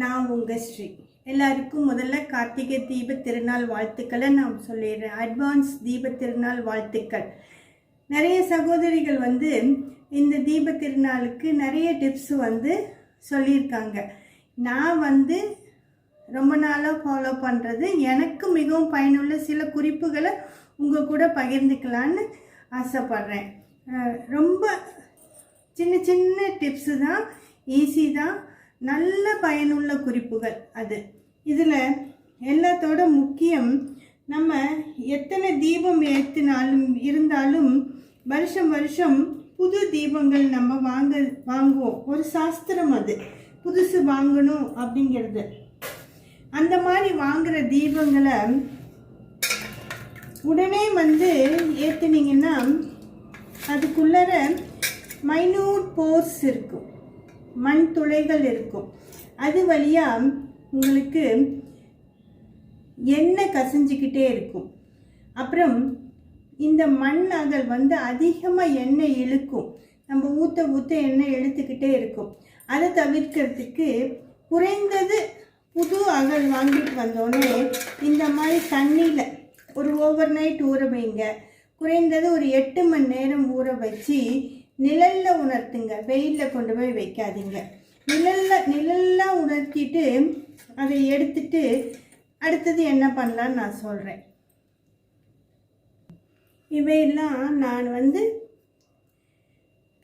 நான் உங்கள் ஸ்ரீ. எல்லாருக்கும் முதல்ல கார்த்திகை தீப திருநாள் வாழ்த்துக்களை நான் சொல்லிடுறேன். அட்வான்ஸ் தீப திருநாள் வாழ்த்துக்கள். நிறைய சகோதரிகள் வந்து இந்த தீப திருநாளுக்கு நிறைய டிப்ஸ் வந்து சொல்லியிருக்காங்க. நான் வந்து ரொம்ப நாளாக ஃபாலோ பண்ணுறது எனக்கு மிகவும் பயனுள்ள சில குறிப்புகளை உங்கள் கூட பகிர்ந்துக்கலான்னு ஆசைப்பட்றேன். ரொம்ப சின்ன சின்ன டிப்ஸு தான் ஈஸி தான். நல்ல பயனுள்ள குறிப்புகள் அது. இதில் எல்லாத்தோட முக்கியம் நம்ம எத்தனை தீபம் ஏற்றினாலும் இருந்தாலும் வருஷம் வருஷம் புது தீபங்கள் நம்ம வாங்க வாங்குவோம். ஒரு சாஸ்திரம் அது. புதுசு வாங்கணும் அப்படிங்கிறது. அந்த மாதிரி வாங்குகிற தீபங்களை உடனே வந்து ஏற்றுனீங்கன்னா அதுக்குள்ளார மைனூட் போர்ஸ் இருக்கும். மண் துளைகள் இருக்கும். அது வழியாக உங்களுக்கு எண்ணெய் கசிஞ்சிக்கிட்டே இருக்கும். அப்புறம் இந்த மண் அகல் வந்து அதிகமாக எண்ணெய் இழுக்கும். நம்ம ஊற்ற ஊற்ற எண்ணெய் இழுத்துக்கிட்டே இருக்கும். அதை தவிர்க்கிறதுக்கு குறைந்தது புது அகல் வாங்கிட்டு வந்தோடனே இந்த மாதிரி தண்ணியில் ஒரு ஓவர் நைட் ஊற வைங்க. குறைந்தது ஒரு எட்டு மணி நேரம் ஊற வச்சு நிழலில் உணர்த்துங்க. வெயிலில் கொண்டு போய் வைக்காதீங்க. நிழல்ல நிழல்லாம் உணர்த்திட்டு அதை எடுத்துட்டு அடுத்தது என்ன பண்ணலான்னு நான் சொல்கிறேன் இவையெல்லாம் நான் வந்து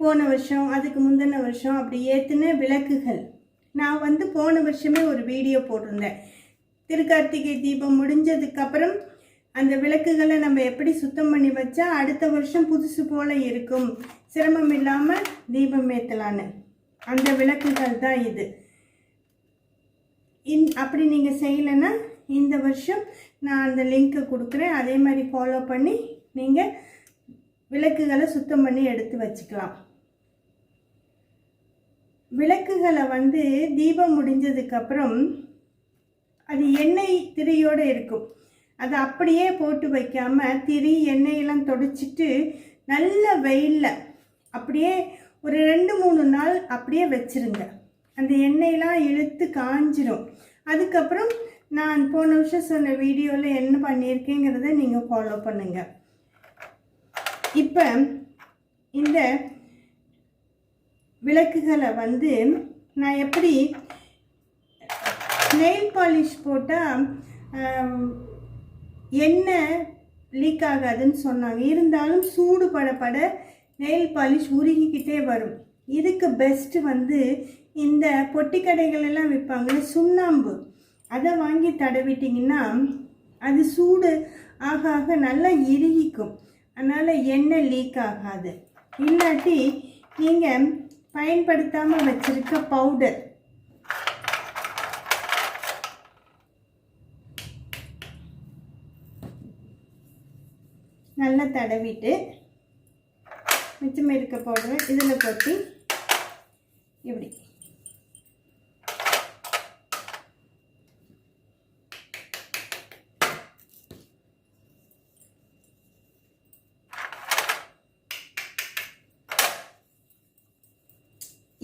போன வருஷம் அதுக்கு முந்தின வருஷம் அப்படி ஏற்றின விளக்குகள். நான் வந்து போன வருஷமே ஒரு வீடியோ போட்டிருந்தேன். திருக்கார்த்திகை தீபம் முடிஞ்சதுக்கப்புறம் அந்த விளக்குகளை நம்ம எப்படி சுத்தம் பண்ணி வச்சா அடுத்த வருஷம் புதுசு போல் இருக்கும்? சிரமம் இல்லாமல் தீபம் ஏற்றலான்னு அந்த விளக்குகள் தான் இது. இன் அப்படி நீங்கள் செய்யலைன்னா இந்த வருஷம் நான் அந்த லிங்க்கை கொடுக்குறேன். அதே மாதிரி ஃபாலோ பண்ணி நீங்கள் விளக்குகளை சுத்தம் பண்ணி எடுத்து வச்சுக்கலாம். விளக்குகளை வந்து தீபம் முடிஞ்சதுக்கப்புறம் அது எண்ணெய் திரையோடு இருக்கும். அதை அப்படியே போட்டு வைக்காம திரி எண்ணெயெல்லாம் தொடச்சிட்டு நல்ல வெயிலில் அப்படியே ஒரு ரெண்டு மூணு நாள் அப்படியே வச்சுருங்க. அந்த எண்ணெயெல்லாம் இழுத்து காஞ்சிரும். அதுக்கப்புறம் நான் போன வருஷம் சொன்ன வீடியோவில் என்ன பண்ணியிருக்கேங்கிறத நீங்கள் ஃபாலோ பண்ணுங்கள் இப்போ இந்த விளக்குகளை வந்து நான் எப்படி நெயில் பாலிஷ் போட்டால் எண்ணெய் லீக் ஆகாதுன்னு சொன்னாங்க. இருந்தாலும் சூடு பட பட நெயில் பாலிஷ் உருகிக்கிட்டே வரும். இதுக்கு பெஸ்ட்டு வந்து இந்த பொட்டி கடைகளெல்லாம் விற்பாங்க சுண்ணாம்பு. அதை வாங்கி தடவிட்டிங்கன்னா அது சூடு ஆக ஆக நல்லா இறுகிக்கும். அதனால் எண்ணெய் லீக் ஆகாது. இல்லாட்டி நீங்கள் பயன்படுத்தாமல் வச்சுருக்க பவுடர் நல்லா தடவிட்டு மிச்சம் இருக்க பவுடரை இதில் கொட்டி இப்படி.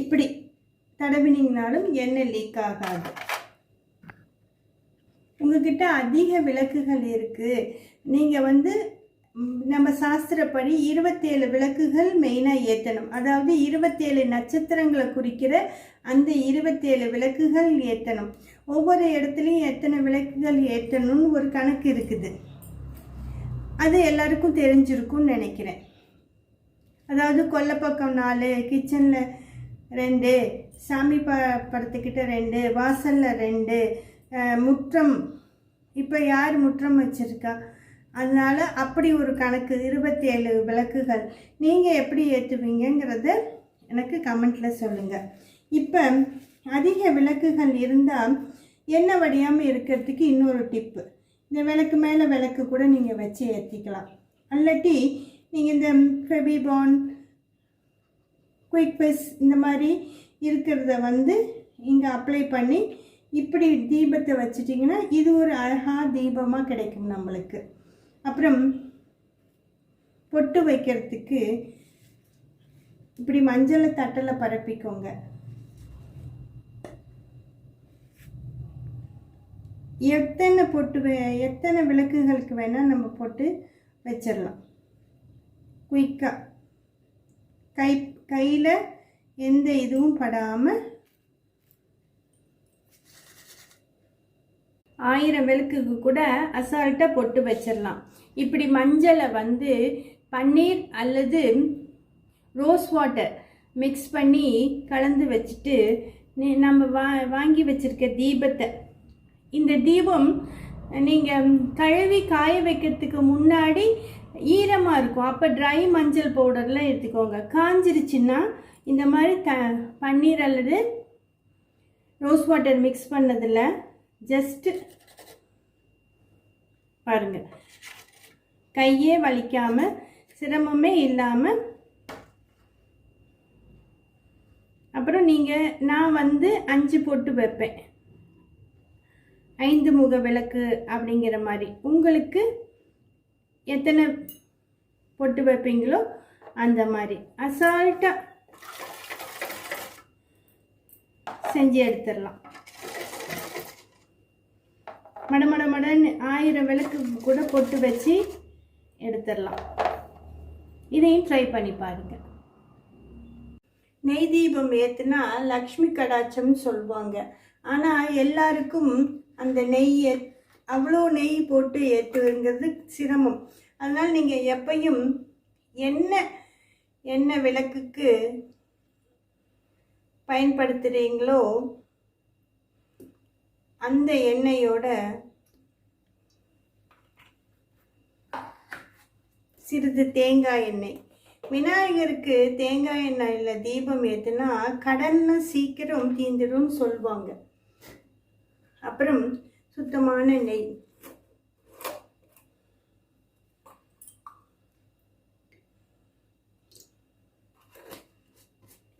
இப்படி தடவினீங்கனாலும் எண்ணெய் லீக் ஆகாது. உங்ககிட்ட அதிக விளக்குகள் இருக்குது நீங்கள் வந்து நம்ம சாஸ்திரப்படி இருபத்தேழு விளக்குகள் மெயினாக ஏற்றணும் அதாவது இருபத்தேழு நட்சத்திரங்களை குறிக்கிற அந்த இருபத்தேழு விளக்குகள் ஏற்றணும் ஒவ்வொரு இடத்துலையும் எத்தனை விளக்குகள் ஏற்றணும்னு ஒரு கணக்கு இருக்குது. அது எல்லாருக்கும் தெரிஞ்சிருக்கும்னு நினைக்கிறேன். அதாவது கொல்லப்பக்கம் நாலு கிச்சனில் ரெண்டு சாமி ப படத்துக்கிட்ட ரெண்டு வாசலில் ரெண்டு முற்றம் இப்போ யார் முற்றம் வச்சுருக்கா? அதனால் அப்படி ஒரு கணக்கு இருபத்தேழு விளக்குகள் நீங்கள் எப்படி ஏற்றுவீங்கிறத எனக்கு கமெண்ட்டில் சொல்லுங்கள் இப்போ அதிக விளக்குகள் இருந்தால் என்ன வடியாமல் இருக்கிறதுக்கு இன்னொரு டிப்பு இந்த விளக்கு மேலே விளக்கு கூட நீங்கள் வச்சு ஏற்றிக்கலாம் அல்லாட்டி நீங்கள் இந்த ஃபெபிபான் குயிக் பெஸ் இந்த மாதிரி இருக்கிறத வந்து இங்கே அப்ளை பண்ணி இப்படி தீபத்தை வச்சிட்டிங்கன்னா இது ஒரு அழகாக தீபமாக கிடைக்கும் நம்மளுக்கு. அப்புறம் பொட்டு வைக்கிறதுக்கு இப்படி மஞ்சளை தட்டில் பரப்பிக்கோங்க. எத்தனை பொட்டு வே- எத்தனை விளக்குகளுக்கு வேணால் நம்ம போட்டு வச்சிடலாம். குயிக்காக கை கையில் எந்த இதுவும் படாமல் ஆயிரம் விளக்குக்கு கூட அசால்ட்டாக பொட்டு வச்சிடலாம் இப்படி மஞ்சளை வந்து பன்னீர் அல்லது ரோஸ் வாட்டர் மிக்ஸ் பண்ணி கலந்து வச்சுட்டு நம்ம வா வாங்கி வச்சிருக்க தீபத்தை இந்த தீபம் நீங்கள் கழுவி காய வைக்கிறதுக்கு முன்னாடி ஈரமாக இருக்கும். அப்போ ட்ரை மஞ்சள் பவுடர்லாம் எடுத்துக்கோங்க. காஞ்சிருச்சுன்னா இந்த மாதிரி த பன்னீர் அல்லது ரோஸ் வாட்டர் மிக்ஸ் பண்ணதில் ஜஸ்ட்டு பாருங்க. கையே வலிக்காமல் சிரமமே இல்லாமல் அப்புறம் நீங்கள் நான் வந்து அஞ்சு பொட்டு வைப்பேன். ஐந்து முக விளக்கு அப்படிங்கிற மாதிரி. உங்களுக்கு எத்தனை பொட்டு வைப்பீங்களோ அந்த மாதிரி. அசால்ட்டாக செஞ்சு எடுத்துடலாம். மடமடமடன் மடன்னு ஆயிரம் விளக்கு கூட பொட்டு வச்சு எடுத்துடலாம். இதையும் ட்ரை பண்ணி பாருங்க. நெய் தீபம் ஏற்றுனா லக்ஷ்மி கடாட்சம்னு சொல்லுவாங்க. ஆனால் எல்லாருக்கும் அந்த நெய் அவ்வளோ நெய் போட்டு ஏற்றுங்கிறது சிரமம். அதனால் நீங்கள் எப்பையும் எண்ணெய் எண்ணெய் விளக்குக்கு பயன்படுத்துகிறீங்களோ அந்த எண்ணெயோட சிறிது தேங்காய் எண்ணெய். விநாயகருக்கு தேங்காய் எண்ணெயில் தீபம் ஏற்றுனா கடன்னு சீக்கிரம் தீந்துடும் சொல்லுவாங்க அப்புறம் சுத்தமான நெய்.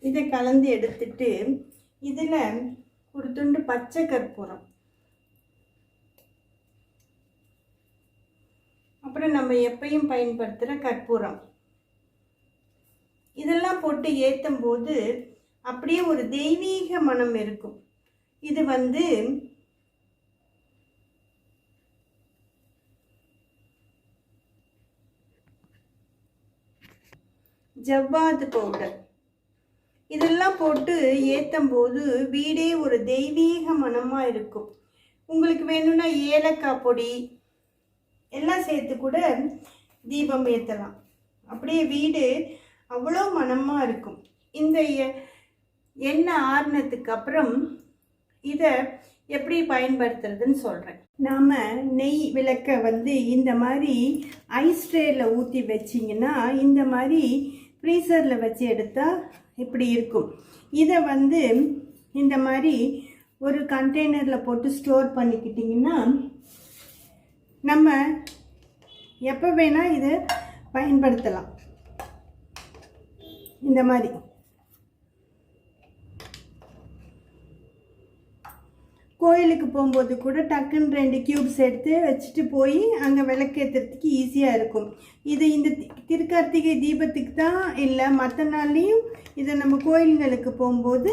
இதை கலந்து எடுத்துட்டு இதில் ஒரு துண்டு பச்சை கற்பூரம். அப்புறம் நம்ம எப்பையும் பயன்படுத்துகிற கற்பூரம். இதெல்லாம் போட்டு ஏற்றும் போது அப்படியே ஒரு தெய்வீக மனம் இருக்கும். இது வந்து ஜவ்வாது பவுடர். இதெல்லாம் போட்டு ஏற்றும் போது வீடே ஒரு தெய்வீக மனமாக இருக்கும். உங்களுக்கு வேணும்னா ஏலக்காய் பொடி எல்லாம் சேர்த்து கூட தீபம் ஏற்றலாம் அப்படியே வீடு அவ்வளோ மனமாக இருக்கும். இந்த எ- எண்ணெய் ஆறுனதுக்கு அப்புறம் இதை எப்படி பயன்படுத்துறதுன்னு சொல்கிறேன் நாம் நெய் விளக்க வந்து இந்த மாதிரி ஐஸ் ட்ரேயில் ஊற்றி வச்சிங்கன்னா இந்த மாதிரி ஃப்ரீசரில் வச்சு எடுத்தால் இப்படி இருக்கும். இதை வந்து இந்த மாதிரி ஒரு கண்டெய்னரில் போட்டு ஸ்டோர் பண்ணிக்கிட்டிங்கன்னா நம்ம எப்போ வேணால் இதை பயன்படுத்தலாம். இந்த மாதிரி. கோயிலுக்கு போகும்போது கூட டக்குன்னு ரெண்டு கியூப்ஸ் எடுத்து வச்சுட்டு போய் அங்கே விளக்கேற்றுறதுக்கு ஈஸியாக இருக்கும். இது இந்த திருக்கார்த்திகை தீபத்துக்கு தான் இல்லை மற்ற நாள்லேயும் இதை நம்ம கோயில்களுக்கு போகும்போது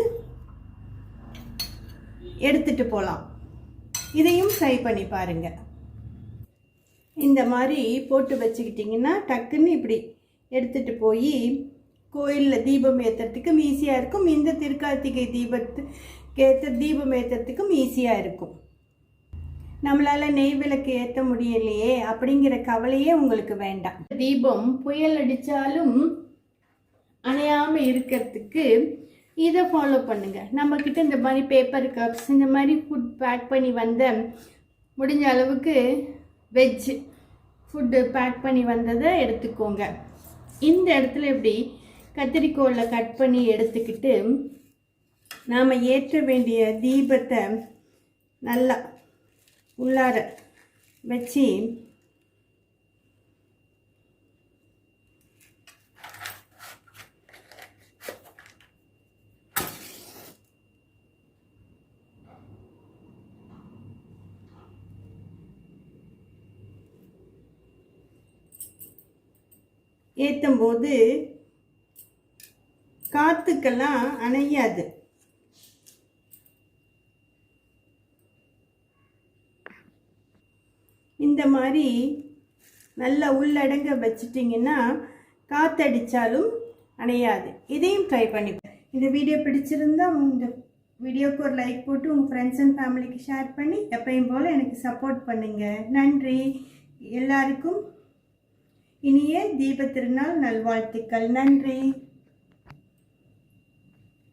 எடுத்துகிட்டு போகலாம் இதையும் ட்ரை பண்ணி பாருங்கள் இந்த மாதிரி போட்டு வச்சுக்கிட்டிங்கன்னா டக்குன்னு இப்படி எடுத்துகிட்டு போய் கோயிலில் தீபம் ஏற்றுறதுக்கும் ஈஸியாக இருக்கும். இந்த திருக்கார்த்திகை தீபத்து ஏற்ற தீபம் ஏற்றுறதுக்கும் ஈஸியாக இருக்கும். நம்மளால் நெய் விளக்கு ஏற்ற முடியலையே அப்படிங்கிற கவலையே உங்களுக்கு வேண்டாம். தீபம் புயல் அடித்தாலும் அணையாமல் இருக்கிறதுக்கு இதை ஃபாலோ பண்ணுங்கள் நம்மக்கிட்ட இந்த மாதிரி பேப்பர் கப்ஸ் இந்த மாதிரி ஃபுட் பேக் பண்ணி வந்த முடிஞ்ச அளவுக்கு வெஜ் ஃபுட்டு பேக் பண்ணி வந்ததை எடுத்துக்கோங்க. இந்த இடத்துல இப்படி கத்திரிக்கோலில் கட் பண்ணி எடுத்துக்கிட்டு நாம் ஏற்ற வேண்டிய தீபத்தை நல்லா உள்ளார வச்சு ஏற்றும் போது காற்றுக்கெல்லாம் அணையாது. இந்த மாதிரி நல்லா உள்ளடங்க வச்சிட்டிங்கன்னா காற்றடித்தாலும் அணையாது. இதையும் ட்ரை பண்ணி இந்த வீடியோ பிடிச்சிருந்தா இந்த வீடியோக்கு ஒரு லைக் போட்டு உங்கள் ஃப்ரெண்ட்ஸ் அண்ட் ஃபேமிலிக்கு ஷேர் பண்ணி எப்பயும் போல் எனக்கு சப்போர்ட் பண்ணுங்கள் நன்றி. எல்லாருக்கும் இனிய தீப திருநாள் நல்வாழ்த்துக்கள். நன்றி.